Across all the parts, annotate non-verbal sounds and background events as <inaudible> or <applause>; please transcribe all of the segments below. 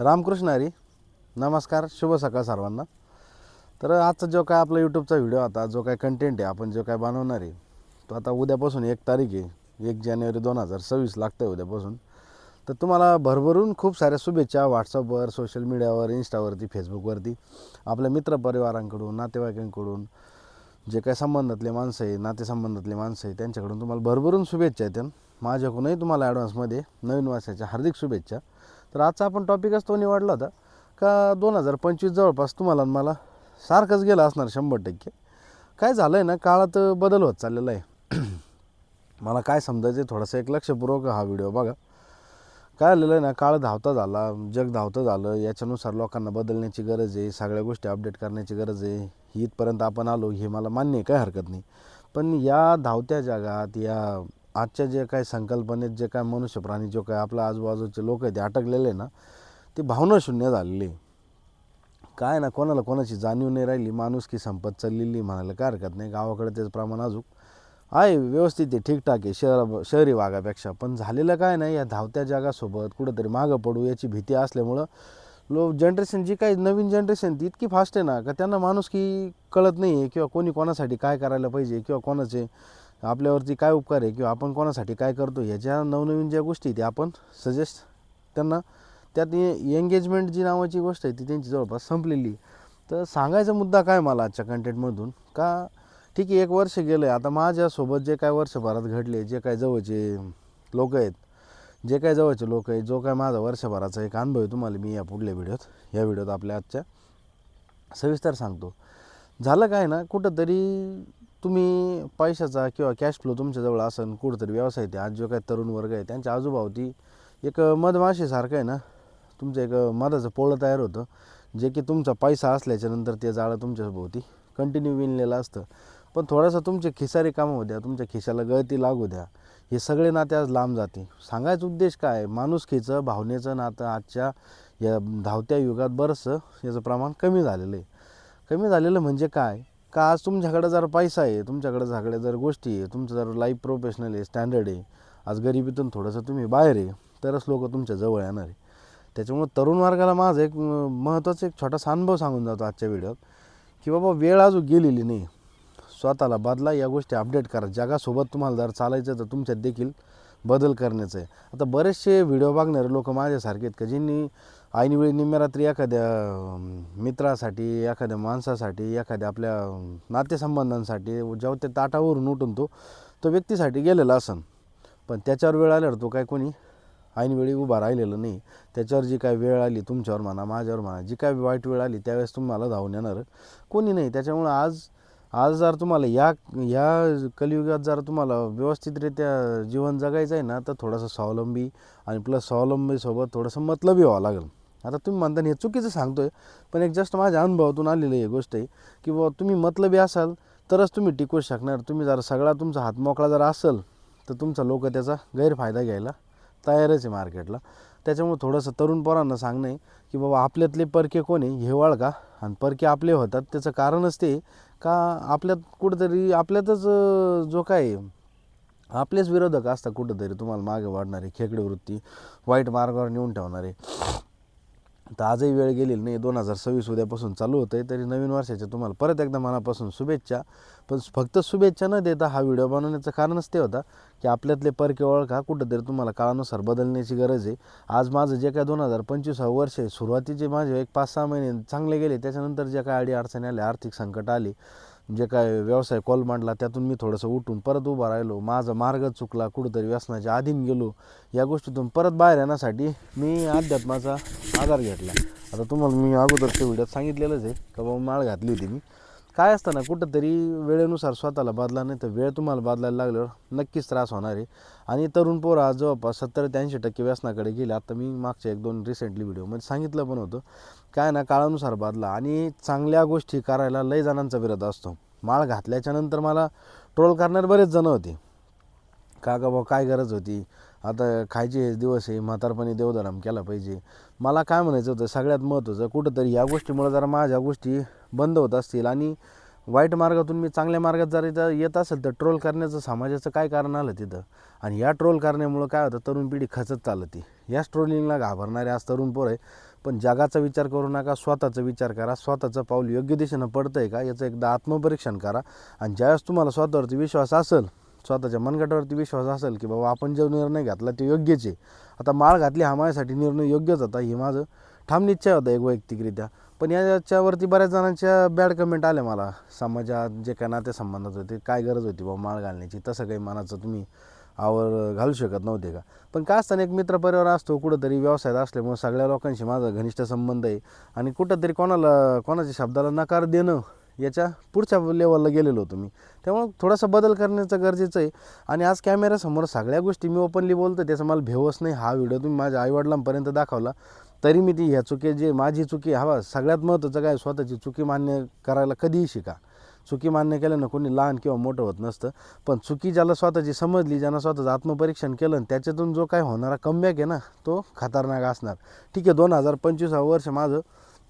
रामकृष्ण हरी. नमस्कार शुभ सकाळ सर्वांना. तर आजचा जो काय आपला यूट्यूबचा व्हिडिओ आता जो काय कंटेंट आहे आपण जो काय बनवणार आहे तो आता उद्यापासून एक तारीख आहे एक जानेवारी दोन हजार सव्वीस लागतं आहे उद्यापासून. तर तुम्हाला भरभरून खूप साऱ्या शुभेच्छा व्हॉट्सअपवर सोशल मीडियावर इंस्टावरती फेसबुकवरती आपल्या मित्रपरिवारांकडून नातेवाईकांकडून जे काय संबंधातले माणसं आहे नातेसंबंधातले माणसं आहे त्यांच्याकडून तुम्हाला भरभरून शुभेच्छा आहेत. माझ्याकडूनही तुम्हाला ॲडव्हान्समध्ये नवीन वर्षाच्या हार्दिक शुभेच्छा. तर आजचा आपण टॉपिकच तो निवडला होता. का दोन हजार पंचवीस जवळपास तुम्हाला आणि मला सारखंच गेलं असणार शंभर टक्के. काय झालं आहे ना काळात बदल होत चाललेला आहे. <clears throat> मला काय समजायचं आहे थोडासा एक लक्षपूर्वक हा व्हिडिओ बघा. काय आलेलं आहे ना काळ धावता झाला जग धावतं झालं याच्यानुसार लोकांना बदलण्याची गरज आहे सगळ्या गोष्टी अपडेट करण्याची गरज आहे. इथपर्यंत आपण आलो हे मला मान्य आहे काय हरकत नाही. पण या धावत्या जगात या आजच्या जे काय संकल्पनेत जे काय मनुष्य प्राणी जो काय आपल्या आजूबाजूचे लोक आहेत ते अटकलेले ना ते भावनाशून्य झालेली आहे. काय ना कोणाला कोणाची जाणीव नाही राहिली माणूस की संपत चाललेली म्हणायला काय हरकत नाही गावाकडे त्याचं प्रमाण अजून आहे व्यवस्थित आहे ठीकठाक आहे शहरा शहरी भागापेक्षा पण झालेलं काय नाही या धावत्या जगासोबत कुठंतरी मागं पडू याची भीती असल्यामुळं लो जनरेशन जी काही नवीन जनरेशन ती इतकी फास्ट आहे ना का त्यांना माणूस की कळत नाही आहे किंवा कोणी कोणासाठी काय करायला पाहिजे किंवा कोणाचे आपल्यावरती काय उपकार आहे किंवा आपण कोणासाठी काय करतो ह्याच्या नवनवीन ज्या गोष्टी आहेत, त्या आपण सजेस्ट त्यांना त्यात एंगेजमेंट जी नावाची गोष्ट आहे ती त्यांची जवळपास संपलेली तर सांगायचा मुद्दा काय मला आजच्या कंटेंटमधून का ठीक आहे एक वर्ष गेलं आहे आता माझ्यासोबत जे काय वर्षभरात घडले जे काय जवळचे लोक आहेत जे काय जवळचे लोक आहेत जो काय माझा वर्षभराचा एक अनुभव आहे तुम्हाला मी या पुढल्या व्हिडिओत या व्हिडिओत आपल्या आजच्या सविस्तर सांगतो. झालं काय ना कुठंतरी तुम्ही पैशाचा किंवा कॅश फ्लो तुमच्याजवळ असेल कुठंतरी व्यवसाय ते आज जो काय तरुण वर्ग आहे त्यांच्या आजूबावती एक मधमाशीसारखं आहे ना तुमचं एक मधाचं पोळं तयार होतं जे की तुमचा पैसा असल्याच्यानंतर ते जाळं तुमच्याभोवती कंटिन्यू विणलेलं असतं. पण थोडंसं तुमचे खिसारी कामं होऊ द्या तुमच्या खिशाला गळती लागू द्या हे सगळे नाते आज लांब जाते. सांगायचा उद्देश काय? आहे? माणुसकीचं भावनेचं नातं आजच्या या धावत्या युगात बरंचसं याचं प्रमाण कमी झालेलं आहे. कमी झालेलं म्हणजे काय? का आज तुमच्याकडं जर पैसा आहे तुमच्याकडं झाकडे जर गोष्टी आहे तुमचं जर लाईफ प्रोफेशनल आहे स्टँडर्ड आहे आज गरिबीतून थोडंसं तुम्ही बाहेर आहे तरच लोक तुमच्या जवळ येणार आहे. त्याच्यामुळं तरुण वर्गाला माझा एक महत्त्वाचा एक छोटासा अनुभव सांगून जातो आजच्या व्हिडिओत की बाबा वेळ अजून गेलेली नाही. स्वतःला बदला या गोष्टी अपडेट करा. जगासोबत तुम्हाला जर चालायचं तर तुमच्यात देखील बदल करण्याचं आहे. आता बरेचसे व्हिडिओ बघणारे लोक माझ्यासारखे आहेत का ज्यांनी ऐनवेळी निम्म्यारात्री एखाद्या मित्रासाठी एखाद्या माणसासाठी एखाद्या आपल्या नातेसंबंधांसाठी जेव्हा ते ताटावरून उठून तो तो व्यक्तीसाठी गेलेला असन. पण त्याच्यावर वेळ आल्यावर तो काय कोणी ऐनवेळी उभा राहिलेलं नाही. त्याच्यावर जी काय वेळ आली तुमच्यावर म्हणा माझ्यावर म्हणा जी काय वाईट वेळ आली त्यावेळेस तुम्हाला धावून येणार कोणी नाही. त्याच्यामुळं आज आज जर तुम्हाला या या कलियुगात जर तुम्हाला व्यवस्थितरित्या जीवन जगायचं आहे ना तर थोडंसं स्वावलंबी आणि प्लस स्वावलंबीसोबत थोडंसं मतलबी व्हावं लागेल. आता तुम्ही म्हणता हे चुकीचं सांगतोय पण एक जस्ट माझ्या अनुभवातून आलेली ही गोष्ट आहे की बाबा तुम्ही मतलबी असाल तरच तुम्ही टिकू शकणार. तुम्ही जर सगळा तुमचा हात मोकळा जर असेल तर तुमचा लोक त्याचा गैरफायदा घ्यायला तयारच आहे मार्केटला त्याच्यामुळे थोडंसं तरुण पोरांना सांगणं आहे की बाबा आपल्यातले परके कोण आहे हे का आणि परके आपले होतात त्याचं कारणच ते का आपल्यात कुठंतरी आपल्यातच जो काय आपलेच विरोधक असतात कुठंतरी. तुम्हाला मागे वाढणारे खेकडे वृत्ती वाईट मार्गावर नेऊन ठेवणारे. तर आजही वेळ गेलेली नाही. दोन हजार सव्वीस उद्यापासून चालू होतं आहे तरी नवीन वर्षाच्या तुम्हाला परत एकदा मनापासून शुभेच्छा. पण फक्त शुभेच्छा न देता हा व्हिडिओ बनवण्याचं कारणच ते होता की आपल्यातले परके ओळखा कुठंतरी तुम्हाला काळानुसार बदलण्याची गरज आहे. आज माझं जे काय दोन हजार पंचवीस वर्ष आहे सुरुवातीचे माझे एक पाच सहा महिने चांगले गेले. त्याच्यानंतर जे काय अडी अडचणी आल्या आर्थिक संकट आली जे काय व्यवसाय कॉल मांडला त्यातून मी थोडंसं उठून परत उभा राहिलो. माझा मार्ग चुकला कुठंतरी व्यसनाच्या आधीन गेलो. या गोष्टीतून परत बाहेर येण्यासाठी मी अध्यात्माचा आधार घेतला. आता तुम्हाला मी अगोदरच्या व्हिडिओत सांगितलेलंच आहे का बाबा माळ घातली होती मी. काय असतं ना कुठंतरी वेळेनुसार स्वतःला बदला नाही तर वेळ तुम्हाला बदलायला लागल्यावर नक्कीच त्रास होणार आहे. आणि तरुण पोरं आज जवळपास सत्तर ते ऐंशी टक्के व्यसनाकडे गेले. आता मी मागच्या एक दोन रिसेंटली व्हिडिओमध्ये सांगितलं पण होतं. काय ना काळानुसार बदला. आणि चांगल्या गोष्टी करायला लय जणांचा विरोध असतो. माळ घातल्याच्यानंतर मला ट्रोल करणारे बरेच जण होते. का का भाऊ काय गरज होती? आता खायचे दिवस आहे म्हातारपणी देवधर्म केला पाहिजे. मला काय म्हणायचं होतं सगळ्यात महत्त्वाचं कुठंतरी या गोष्टीमुळे जरा माझ्या गोष्टी बंद होत असतील आणि वाईट मार्गातून मी चांगल्या मार्गात जर इथं येत असेल तर ट्रोल करण्याचं समाजाचं काय कारण आलं तिथं? आणि या ट्रोल करण्यामुळं काय होतं तरुण पिढी खचत चालती. याच ट्रोलिंगला घाबरणारे आज तरुण पोर आहे पण जगाचा विचार करू नका स्वतःचा विचार करा स्वतःचं पाऊल योग्य दिशेनं पडतं आहे का याचं एकदा आत्मपरीक्षण करा. आणि ज्यावेळेस तुम्हाला स्वतःवरती विश्वास असेल स्वतःच्या मनगटावरती विश्वास असेल की बाबा आपण जो निर्णय घातला ते योग्यच आहे. आता माळ घातली हा माझ्यासाठी निर्णय योग्यच होता हे माझं ठाम निश्चय होता एक वैयक्तिकरित्या. पण याच्यावरती बऱ्याच जणांच्या बॅड कमेंट आल्या मला. समाजात जे काय नातेसंबंधात होते काय गरज होती बाबा माळ घालण्याची? तसं काही मनाचं तुम्ही आवर घालू शकत नव्हते का? पण काय असताना एक मित्रपरिवार असतो कुठंतरी व्यवसायात असल्यामुळे सगळ्या लोकांशी माझा घनिष्ठ संबंध आहे. आणि कुठंतरी कोणाला कोणाच्या शब्दाला नकार देणं याच्या पुढच्या लेवलला गेलेलो होतो मी. त्यामुळं थोडासा बदल करण्याचं गरजेचं आहे. आणि आज कॅमेऱ्यासमोर सगळ्या गोष्टी मी ओपनली बोलतो त्याचा मला भेवच नाही. हा व्हिडिओ तुम्ही माझ्या आईवडिलांपर्यंत दाखवला. तरी मी ती ह्या चुकी जे माझी चुकी हवा सगळ्यात महत्त्वाचं काय स्वतःची चुकी मान्य करायला कधीही शिका. चुकी मान्य केल्यानं कोणी लहान किंवा मोठं होत नसतं. पण चुकी ज्याला स्वतःची समजली ज्यानं स्वतःचं आत्मपरीक्षण केलं आणि त्याच्यातून जो काय होणारा कमबॅक आहे ना तो खतरनाक असणार. ठीक आहे दोन हजार पंचवीसावं वर्ष माझं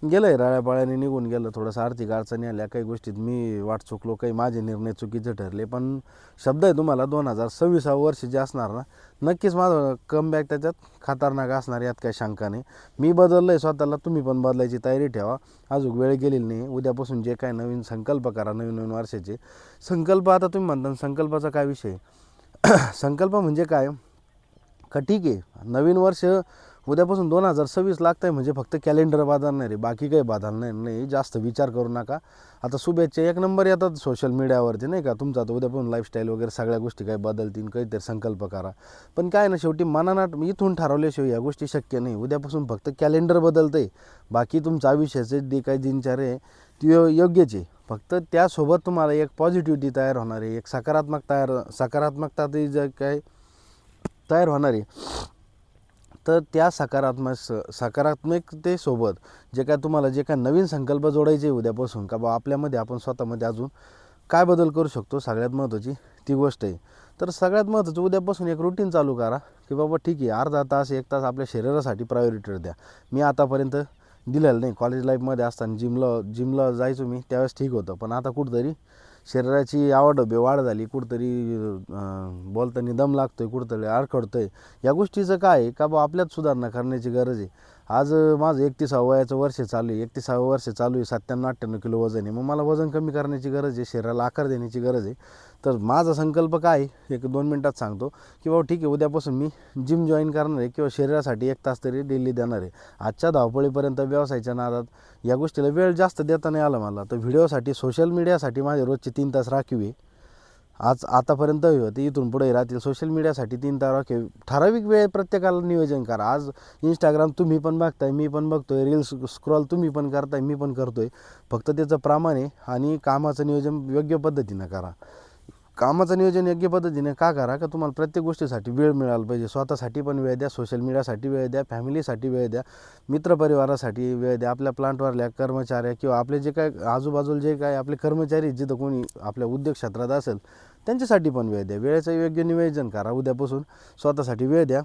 गेलं आहे राळ्यापाळ्याने निघून गेलं. थोडंसं आर्थिक अडचणी आल्या काही गोष्टीत मी वाट चुकलो काही माझे निर्णय चुकीचे ठरले. पण शब्द आहे तुम्हाला दोन हजार सव्वीसावं वर्ष जे असणार ना नक्कीच माझं कमबॅक त्याच्यात खतरनाक असणार यात काही शंका नाही. मी बदललं आहे स्वतःला तुम्ही पण बदलायची तयारी ठेवा. अजून वेळ गेलेली नाही. उद्यापासून जे काय नवीन संकल्प करा नवीन नवीन वर्षाचे. संकल्प आता तुम्ही म्हणता संकल्पाचा काय विषय? संकल्प म्हणजे काय? का ठीक आहे नवीन वर्ष उद्यापासून दोन हजार सव्वीस लागतं आहे म्हणजे फक्त कॅलेंडर बाधाण नाही रे बाकी काही बाधा नाही जास्त विचार करू नका. आता शुभेच्छा एक नंबर येतात सोशल मीडियावरती नाही का? तुमचा आता उद्यापासून लाईफस्टाईल वगैरे सगळ्या गोष्टी काही बदलतील काहीतरी संकल्प करा. पण काय ना शेवटी मनानाट इथून ठरवल्याशिवाय या गोष्टी शक्य नाही. उद्यापासून फक्त कॅलेंडर बदलतं आहे बाकी तुमचं आयुष्याचे जे काही दिनचर्या आहे ती यो- योग्यच आहे. फक्त त्यासोबत तुम्हाला एक पॉझिटिव्हिटी तयार होणार आहे एक सकारात्मक तयार सकारात्मकता ती जे काय तयार होणार आहे तर त्या सकारात्मक स सकारात्मकतेसोबत जे काय तुम्हाला जे काय नवीन संकल्प जोडायचे उद्यापासून का बा आपल्यामध्ये आपण स्वतःमध्ये अजून काय बदल करू शकतो सगळ्यात महत्त्वाची ती गोष्ट आहे. तर सगळ्यात महत्त्वाचं उद्यापासून एक रुटीन चालू करा की बाबा ठीक आहे अर्धा तास एक तास आपल्या शरीरासाठी प्रायोरिटी द्या. मी आतापर्यंत दिलेलं नाही कॉलेज लाईफमध्ये असताना जिमला जिमला जायचो मी त्यावेळेस ठीक होतं. पण आता कुठंतरी शरीराची आवड बे वाढ झाली कुठंतरी बोलताना दम लागतोय कुठंतरी आडखडतोय या गोष्टीचं काय आहे? का बा आपल्यात सुधारणा करण्याची गरज आहे? आज माझं एकतीसावं वयाचं वर्ष चालू आहे. एकतीसावं वर्ष चालू आहे. सत्त्याण्णव अठ्ठ्याण्णव किलो वजन आहे. मग मला वजन कमी करण्याची गरज आहे. शरीराला आकार देण्याची गरज आहे. तर माझा संकल्प काय आहे? एक दोन मिनटात सांगतो की बाबा ठीक आहे. उद्यापासून मी जिम जॉईन करणार आहे किंवा शरीरासाठी एक तास तरी डेली देणार आहे. आजच्या धावपळीपर्यंत व्यवसायाच्या नादात या गोष्टीला वेळ जास्त देता नाही आला मला. तर व्हिडिओसाठी सोशल मीडियासाठी माझे रोजचे तीन तास राखीव आहे. आज आतापर्यंत होते इथून पुढे राहतील. सोशल मीडियासाठी तीन तारा राखीव ठराविक वेळ प्रत्येकाला नियोजन करा. आज इंस्टाग्राम तुम्ही पण बघताय मी पण बघतोय. रील्स स्क्रॉल तुम्ही पण करताय मी पण करतोय. फक्त त्याचं प्रमाण आहे आणि कामाचं नियोजन योग्य पद्धतीनं करा. कामाचं नियोजन योग्य पद्धतीने का करा? का तुम्हाला प्रत्येक गोष्टीसाठी वेळ मिळाला पाहिजे? स्वतःसाठी पण वेळ द्या सोशल मीडियासाठी वेळ द्या फॅमिलीसाठी वेळ द्या मित्रपरिवारासाठी वेळ द्या आपल्या प्लांटवरल्या कर्मचाऱ्या किंवा आपले जे काय आजूबाजूला जे काय आपले कर्मचारी जिथं कोणी आपल्या उद्योग क्षेत्रात असेल त्यांच्यासाठी पण वेळ द्या. वेळेचं योग्य नियोजन करा. उद्यापासून स्वतःसाठी वेळ द्या.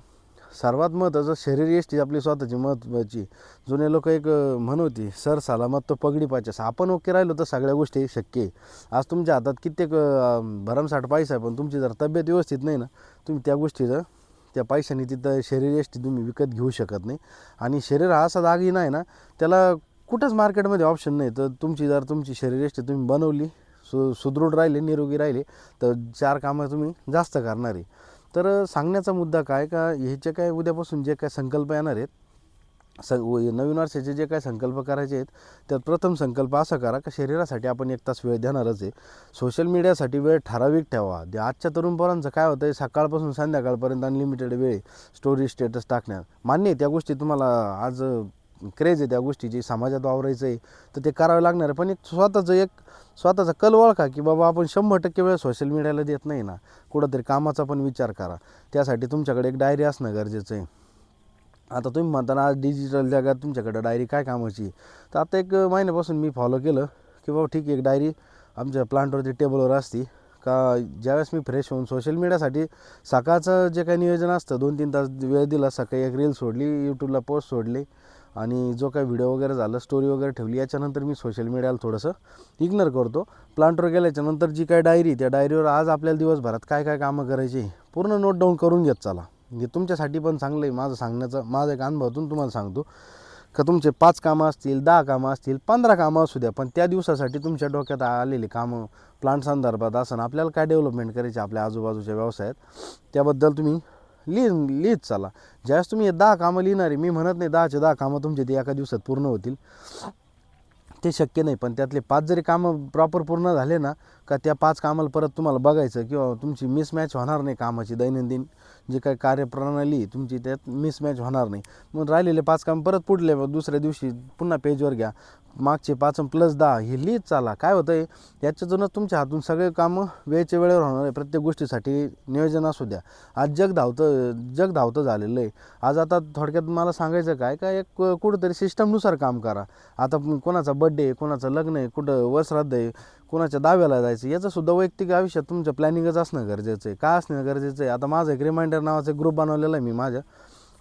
सर्वात महत्त्वाचं शरीर यष्टी आपली स्वतःची महत्त्वाची जुने लोक एक म्हण होती सर सलामत तो पगडी पाचस. आपण ओके राहिलो तर सगळ्या गोष्टी शक्य आहे. आज तुमच्या हातात कित्येक भरमसाठ पैसा आहे पण तुमची जर तब्येत व्यवस्थित नाही ना तुम्ही त्या गोष्टीचं त्या पैशाने तिथं शरीर यष्टी तुम्ही विकत घेऊ शकत नाही. आणि शरीर हा असा दागिना आहे ना त्याला कुठंच मार्केटमध्ये ऑप्शन नाही. तर तुमची जर तुमची शरीर येष्टी तुम्ही बनवली सु सुदृढ राहिले निरोगी राहिले तर चार कामं तुम्ही जास्त करणार आहे. तर सांगण्याचा मुद्दा काय का ह्याचे काय उद्यापासून जे काय संकल्प येणार आहेत स व- नवीन वर्षाचे जे काय संकल्प करायचे आहेत त्यात प्रथम संकल्प असा करा का शरीरासाठी आपण एक तास वेळ देणारच आहे. सोशल मीडियासाठी वेळ ठराविक ठेवा. जे आजच्या तरुण पोरांचं काय होतं आहे सकाळपासून संध्याकाळपर्यंत अनलिमिटेड वेळ स्टोरी स्टेटस टाकण्यात. मान्य आहे त्या गोष्टी तुम्हाला आज क्रेज आहे त्या गोष्टीची समाजात वावरायचं आहे तर ते करावं लागणार आहे. पण एक स्वतःचं एक स्वतःचा कल ओळखा की बाबा आपण शंभर टक्के वेळ सोशल मीडियाला देत नाही ना. कुठंतरी कामाचा पण विचार करा. त्यासाठी तुमच्याकडे एक डायरी असणं गरजेचं आहे. आता तुम्ही म्हणताना आज डिजिटल जगात तुमच्याकडे डायरी काय कामाची आहे? तर आता एक महिन्यापासून मी फॉलो केलं की बाबा ठीक आहे एक डायरी आमच्या प्लांटवरती टेबलवर असती. का ज्यावेळेस मी फ्रेश होऊन सोशल मीडियासाठी सकाळचं जे काही नियोजन असतं दोन तीन तास वेळ दिला सकाळी एक रील सोडली यूट्यूबला पोस्ट सोडली आणि जो काही व्हिडिओ वगैरे झालं स्टोरी वगैरे ठेवली याच्यानंतर मी सोशल मीडियाला थोडंसं इग्नोर करतो. प्लांटवर गेल्याच्यानंतर जी काय डायरी त्या डायरीवर आज आपल्याला दिवसभरात काय काय कामं करायची पूर्ण नोट डाऊन करून घेत चला. म्हणजे तुमच्यासाठी पण चांगलं आहे माझं सांगण्याचं माझा एक अनुभवातून तुम्हाला सांगतो. का तुमचे पाच कामं असतील दहा कामं असतील पंधरा कामं असू द्या पण त्या दिवसासाठी तुमच्या डोक्यात आलेली कामं प्लांट संदर्भात असं आपल्याला काय डेव्हलपमेंट करायची आपल्या आजूबाजूच्या व्यवसायात त्याबद्दल तुम्ही लिह लिहित चाला. ज्यावेळेस तुम्ही दहा कामं लिहिणार आहे मी म्हणत नाही दहाचे दहा कामं तुमचे ते एका दिवसात पूर्ण होतील. ते शक्य नाही पण त्यातले पाच जरी कामं प्रॉपर पूर्ण झाले ना का त्या पाच कामाला परत तुम्हाला बघायचं किंवा तुमची मिसमॅच होणार नाही कामाची दैनंदिन जी काही कार्यप्रणाली तुमची त्यात मिसमॅच होणार नाही. मग राहिलेले पाच काम परत पुढले दुसऱ्या दिवशी पुन्हा पेजवर घ्या. मागचे पाच प्लस दहा हे लिहित चाला. काय होतं आहे याच्यातूनच तुमच्या हातून सगळे कामं वेळच्या वेळेवर होणार आहे. प्रत्येक गोष्टीसाठी नियोजन असू द्या. आज जग धावतं जग धावतं झालेलं आहे. आज आता थोडक्यात मला सांगायचं काय? का एक कुठंतरी सिस्टमनुसार काम करा. आता कोणाचा बड्डे आहे कोणाचं लग्न आहे कुठं वसराध आहे कोणाच्या दाव्याला जायचं याचंसुद्धा वैयक्तिक आयुष्यात तुमचं प्लॅनिंगच असणं गरजेचं आहे. काय असणं गरजेचं आहे? आता माझं एक रिमाइंडर नावाचा ग्रुप बनवलेला आहे मी माझ्या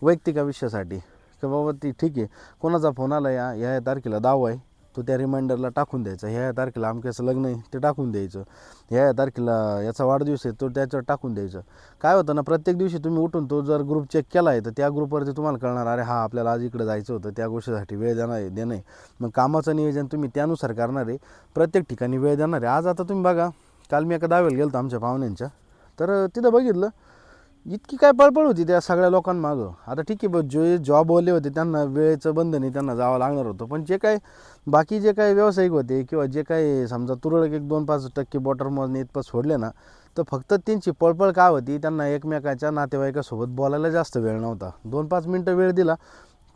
वैयक्तिक आयुष्यासाठी. की बाबा ती ठीक आहे. कोणाचा फोन आला या ह्या या तारखेला दावा आहे. तो त्या रिमाइंडरला टाकून द्यायचा. ह्या या तारखेला आमक्याचं लग्न आहे ते टाकून द्यायचं. ह्या या तारखेला याचा वाढदिवस आहे तो त्याच्यावर टाकून द्यायचं. काय होतं ना प्रत्येक दिवशी तुम्ही उठून तो जर ग्रुप चेक केला आहे तर त्या ग्रुपवरती तुम्हाला कळणार अरे हा आपल्याला आज इकडे जायचं होतं त्या गोष्टीसाठी वेळ देणार आहे देणं आहे. मग कामाचं नियोजन तुम्ही त्यानुसार करणार आहे. प्रत्येक ठिकाणी वेळ देणार आहे. आज आता तुम्ही बघा काल मी एका दावेला गेलो होतो आमच्या पाहुण्यांच्या. तर तिथं बघितलं इतकी काय पळपळ होती त्या सगळ्या लोकांमागं. आता ठीक आहे बघ जे जॉबवाले होते त्यांना वेळेचं बंधन आहे त्यांना जावं लागणार होतं. पण जे काय बाकी जे काही व्यावसायिक होते किंवा जे काही समजा तुरळक एक दोन पाच टक्के बॉटर मोजणे इतपत सोडले ना तर फक्त त्यांची पळपळ काय होती? त्यांना एकमेकाच्या नातेवाईकासोबत बोलायला जास्त वेळ नव्हता. दोन पाच मिनटं वेळ दिला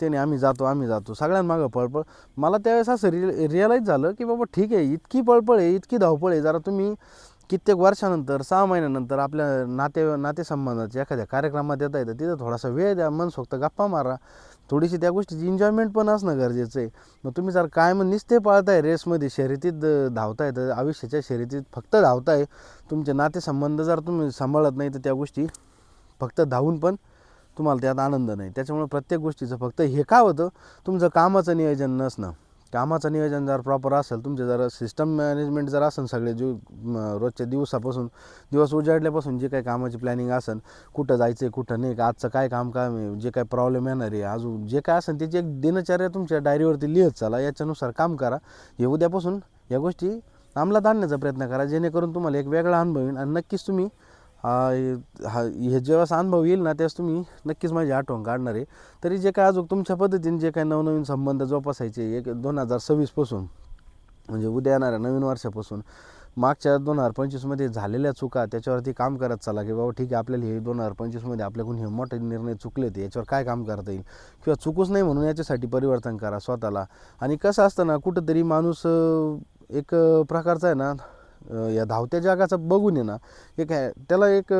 त्याने आम्ही जातो आम्ही जातो. सगळ्यांमागं पळपळ. मला त्यावेळेस असं रि रिअलाईज झालं की बाबा ठीक आहे इतकी पळपळ आहे इतकी धावपळ आहे. जरा तुम्ही कित्येक वर्षानंतर सहा महिन्यानंतर आपल्या नाते नातेसंबंधाच्या एखाद्या कार्यक्रमात येता येतं तिथं थोडासा वेळ द्या मनसोक्त गप्पा मारा. थोडीशी त्या गोष्टीची एन्जॉयमेंट पण असणं गरजेचं आहे. मग तुम्ही जर काय मग निस्ते पाळताय रेसमध्ये शर्यतीत धावताय तर आयुष्याच्या शर्यतीत फक्त धावताय. तुमचे नातेसंबंध जर तुम्ही सांभाळत नाही तर त्या गोष्टी फक्त धावून पण तुम्हाला त्यात आनंद नाही. त्याच्यामुळे प्रत्येक गोष्टीचं फक्त हे का होतं? तुमचं कामाचं नियोजन नसणं. कामाचं नियोजन जर प्रॉपर असेल तुमचे जर सिस्टम मॅनेजमेंट जर असेल सगळे जो रोजच्या दिवसापासून दिवस उजाडल्यापासून जे काही कामाची प्लॅनिंग असेल कुठं जायचं आहे कुठं नाही का आजचं काय काम काम आहे जे काय प्रॉब्लेम येणार आहे अजून जे काय असेल त्याची एक दिनचर्या तुमच्या डायरीवरती लिहित चाला याच्यानुसार काम करा. हे उद्यापासून या गोष्टी अंमलात आणण्याचा प्रयत्न करा जेणेकरून तुम्हाला एक वेगळा अनुभव येईल आणि नक्कीच तुम्ही हा हा हे जेव्हा अनुभव येईल ना त्यावेळेस तुम्ही नक्कीच माझी आठवण काढणार आहे. तरी जे काय अजून तुमच्या पद्धतीने जे काही नवनवीन संबंध जोपासायचे एक दोन हजार सव्वीसपासून म्हणजे उद्या येणाऱ्या नवीन वर्षापासून मागच्या दोन हजार पंचवीसमध्ये झालेल्या चुका त्याच्यावरती काम करत चला की बाबा ठीक आहे आपल्याला हे दोन हजार पंचवीसमध्ये आपल्याकडून हे मोठे निर्णय चुकले ते याच्यावर काय काम करता येईल? किंवा चुकूच नाही म्हणून याच्यासाठी परिवर्तन करा स्वतःला. आणि कसं असतं ना कुठंतरी माणूस एक प्रकारचा आहे ना या धावत्या जगाचं बघून आहे ना एक हॅ त्याला एक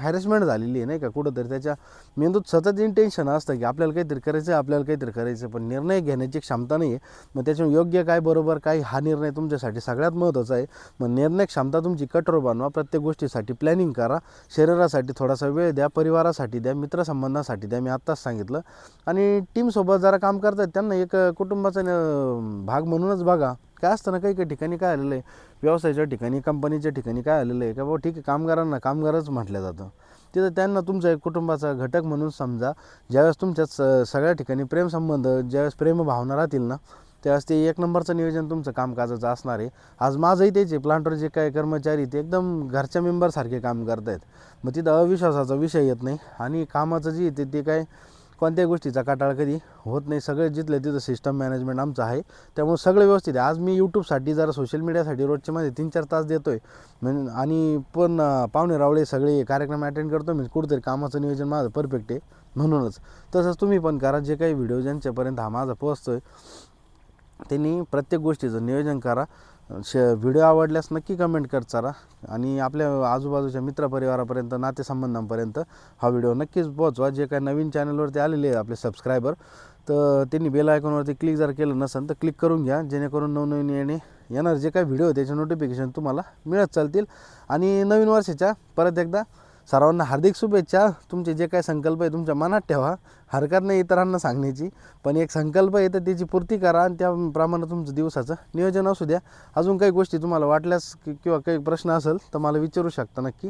हॅरेसमेंट झालेली आहे नाही का कुठंतरी. त्याच्या मेंदूत सतत इंटेन्शन असतं की आपल्याला काहीतरी करायचं आहे आपल्याला काहीतरी करायचं पण निर्णय घेण्याची क्षमता नाही आहे. मग त्याच्यामुळे योग्य काय बरोबर काय हा निर्णय तुमच्यासाठी सगळ्यात महत्त्वाचा आहे. मग निर्णय क्षमता तुमची कठोर बनवा प्रत्येक गोष्टीसाठी प्लॅनिंग करा शरीरासाठी थोडासा वेळ द्या परिवारासाठी द्या मित्रसंबंधासाठी द्या मी आत्ताच सांगितलं. आणि टीमसोबत जरा काम करतात त्यांना एक कुटुंबाचा न- भाग म्हणूनच बघा. काय असतं ना काही काही ठिकाणी काय आलेलं आहे? व्यवसायाच्या ठिकाणी कंपनीच्या ठिकाणी काय आलेलं आहे? का बाबा ठीक आहे कामगारांना कामगारच म्हटलं जातं. तिथं त्यांना तुमचा एक कुटुंबाचा घटक म्हणून समजा ज्यावेळेस तुमच्या स सगळ्या ठिकाणी प्रेमसंबंध ज्यावेळेस प्रेमभावना राहतील ना त्यावेळेस ते एक नंबरचं नियोजन तुमचं कामकाजाचं असणार आहे. आज माझंही तेच आहे जे काय कर्मचारी ते एकदम घरच्या मेंबरसारखे काम करत आहेत मग तिथं अविश्वासाचा विषय येत नाही आणि कामाचं जे ते ते काय कोणत्याही गोष्टीचा काटाळा कधी होत नाही. सगळे जिथलं तिथं सिस्टम मॅनेजमेंट आमचं आहे. त्यामुळे सगळं व्यवस्थित आहे. आज मी यूट्यूबसाठी जरा सोशल मीडियासाठी रोजचे माझे तीन चार तास देतो आहे आणि पण पाहुणे रावळे सगळे कार्यक्रम अटेंड करतो. मी कुठंतरी कामाचं नियोजन माझं परफेक्ट आहे म्हणूनच. तसंच तुम्ही पण करा. जे काही व्हिडिओ ज्यांच्यापर्यंत हा माझा पोचतो आहे त्यांनी प्रत्येक गोष्टीचं नियोजन करा. श व्हिडिओ आवडल्यास नक्की कमेंट करत चारा आणि आपल्या आजूबाजूच्या मित्रपरिवारापर्यंत नातेसंबंधांपर्यंत हा व्हिडिओ नक्कीच पोहोचवा. जे काही नवीन चॅनलवरती आलेले आहे आपले सबस्क्रायबर तर त्यांनी बेल आयकॉनवरती क्लिक जर केलं नसेल तर क्लिक करून घ्या. जेणेकरून नवनवीन येणे येणार जे काही व्हिडिओ त्याचे नोटिफिकेशन तुम्हाला मिळत चालतील. आणि नवीन वर्षाच्या परत एकदा सर्वांना हार्दिक शुभेच्छा. तुमचे जे काही संकल्प आहे तुमच्या मनात ठेवा. हरकत नाही इतरांना सांगण्याची. पण एक संकल्प आहे तर त्याची पूर्ती करा आणि त्याप्रमाणे तुमचं दिवसाचं नियोजन असू द्या. अजून काही गोष्टी तुम्हाला वाटल्यास किंवा काही प्रश्न असेल तर मला विचारू शकता नक्की.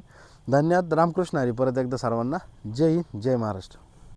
धन्यवाद. रामकृष्ण हरी. परत एकदा सर्वांना. जय हिंद. जय महाराष्ट्र.